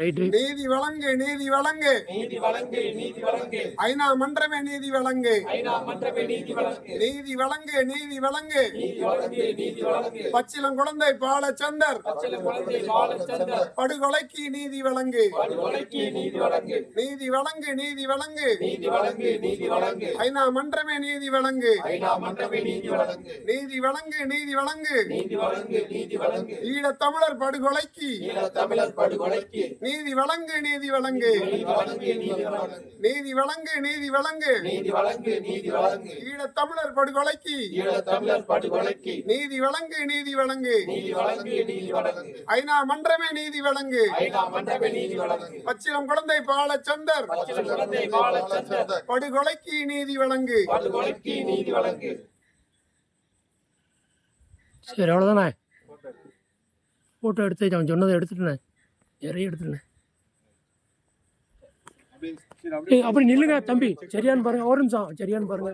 நீதி வழங்கு நீதி வழங்கு நீதி வழங்கு நீதி வழங்கு ஐநா மன்றமே நீதி வழங்கு ஐநா மன்றமே நீதி வழங்கு நீதி வழங்கு நீதி வழங்கு நீதி வழங்கு நீதி வழங்கு பச்சிலம் குழந்தை பாலச்சந்தர் பச்சில குழந்தை பாலச்சந்தர் படுகொலைக்கு நீதி வழங்கு படுகொலைக்கு நீதி வழங்கு நீதி வழங்கு நீதி வழங்கு நீதி வழங்கு நீதி வழங்கு ஐநா மன்றமே நீதி வழங்கு ஐநா மன்றமே நீதி வழங்கு நீதி வழங்கு நீதி வழங்கு நீதி வழங்கு நீதி வழங்கு ஈழத்தமிழர் படுகொலைக்கு ஈழ தமிழர் படுகொலைக்கு நீதி வழங்கு நீதி வழங்கு. நீதி வழங்கு நீதி வழங்கு. ஈழத் தமிழர் படுகொலைக்கு. நீதி வழங்கு நீதி வழங்கு. ஐநா மன்றமே நீதி வழங்கு. பச்சிலம் குழந்தை பாலச்சந்தர். படுகொலைக்கு நீதி வழங்கு. சரி அவ்வளோதானே ஃபோட்டோ எடுத்து அவன் சொன்னதை எடுத்துட்டேனே. நிறைய ஏய், அப்படி நில்லுங்க தம்பி. சரியான்னு பாருங்க ஒரு நிமிஷம். சரியான்னு பாருங்க.